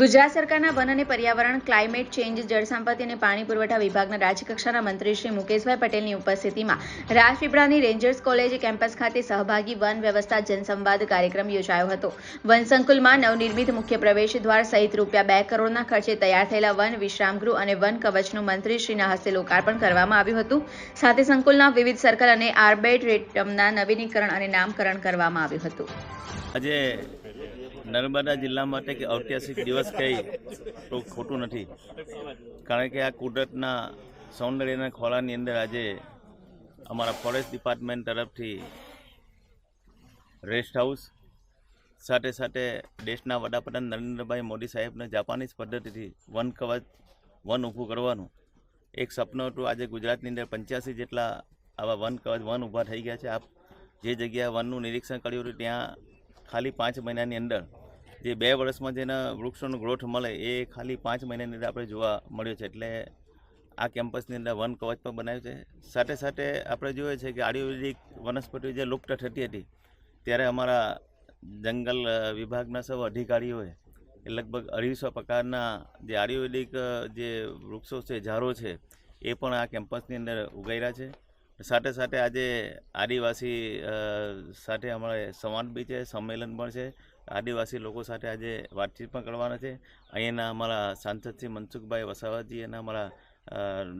ગુજરાત સરકારના વન અને પર્યાવરણ ક્લાઇમેટ ચેન્જ જળસંપત્તિ અને પાણી પુરવઠા વિભાગના રાજ્યકક્ષાના મંત્રી શ્રી મુકેશભાઈ પટેલની ઉપસ્થિતિમાં રાજપીપળાની રેન્જર્સ કોલેજ કેમ્પસ ખાતે સહભાગી વન વ્યવસ્થા જનસંવાદ કાર્યક્રમ યોજાયો હતો. વન સંકુલમાં નવનિર્મિત મુખ્ય પ્રવેશ દ્વાર સહિત રૂપિયા બે કરોડના ખર્ચે તૈયાર થયેલા વન વિશ્રામગૃહ અને વન કવચનું મંત્રીશ્રીના હસ્તે લોકાર્પણ કરવામાં આવ્યું હતું. સાથે સંકુલના વિવિધ સર્કલ અને આર્બેટરેટમના નવીનીકરણ અને નામકરણ કરવામાં આવ્યું હતું. આજે નર્મદા જિલ્લા માટે કે ઐતિહાસિક દિવસ કહી તો ખોટું નથી. કારણ કે આ કુદરતના સૌંદર્યના ખોળાની અંદર આજે અમારા ફોરેસ્ટ ડિપાર્ટમેન્ટ તરફથી રેસ્ટ હાઉસ, સાથે સાથે દેશના વડાપ્રધાન નરેન્દ્રભાઈ મોદી સાહેબને જાપાનીઝ પદ્ધતિથી વન કવચ, વન ઊભું કરવાનું. એક સપનું હતું આજે ગુજરાતની અંદર પંચ્યાસી જેટલા આવા વન કવચ, વન ઊભા થઈ ગયા છે. આપ જે જગ્યાએ વનનું નિરીક્ષણ કર્યું હતું, ત્યાં ખાલી પાંચ મહિનાની અંદર જે બે વર્ષમાં જેના વૃક્ષોનો ગ્રોથ મળે એ ખાલી પાંચ મહિનાની અંદર આપણે જોવા મળ્યો છે. એટલે આ કેમ્પસની અંદર વન કવચ પણ બનાવ્યું છે. સાથે સાથે આપણે જોઈએ છે કે આયુર્વેદિક વનસ્પતિઓ જે લુપ્ત થતી હતી, ત્યારે અમારા જંગલ વિભાગના સૌ અધિકારીઓએ એ લગભગ અઢીસો પ્રકારના જે આયુર્વેદિક જે વૃક્ષો છે, ઝાડો છે, એ પણ આ કેમ્પસની અંદર ઉગાડ્યા છે. સાથે સાથે આજે આદિવાસી સાથે અમારે સંવાદ બી છે, સંમેલન પણ છે. આદિવાસી લોકો સાથે આજે વાતચીત પણ કરવાના છે. અહીંયાના અમારા સાંસદ શ્રી મનસુખભાઈ વસાવાજી અને અમારા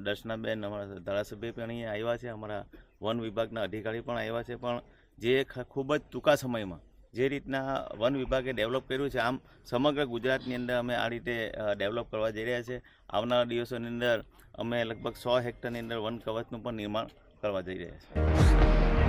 દર્શનાબેન, અમારા ધારાસભ્ય પણ અહીંયા આવ્યા છે. અમારા વન વિભાગના અધિકારી પણ આવ્યા છે. પણ જે ખૂબ જ ટૂંકા સમયમાં જે રીતના વન વિભાગે ડેવલપ કર્યું છે, આમ સમગ્ર ગુજરાતની અંદર અમે આ રીતે ડેવલપ કરવા જઈ રહ્યા છે. આવનારા દિવસોની અંદર અમે લગભગ સો હેક્ટરની અંદર વન કવચનું પણ નિર્માણ કરવા જઈ રહ્યા છીએ.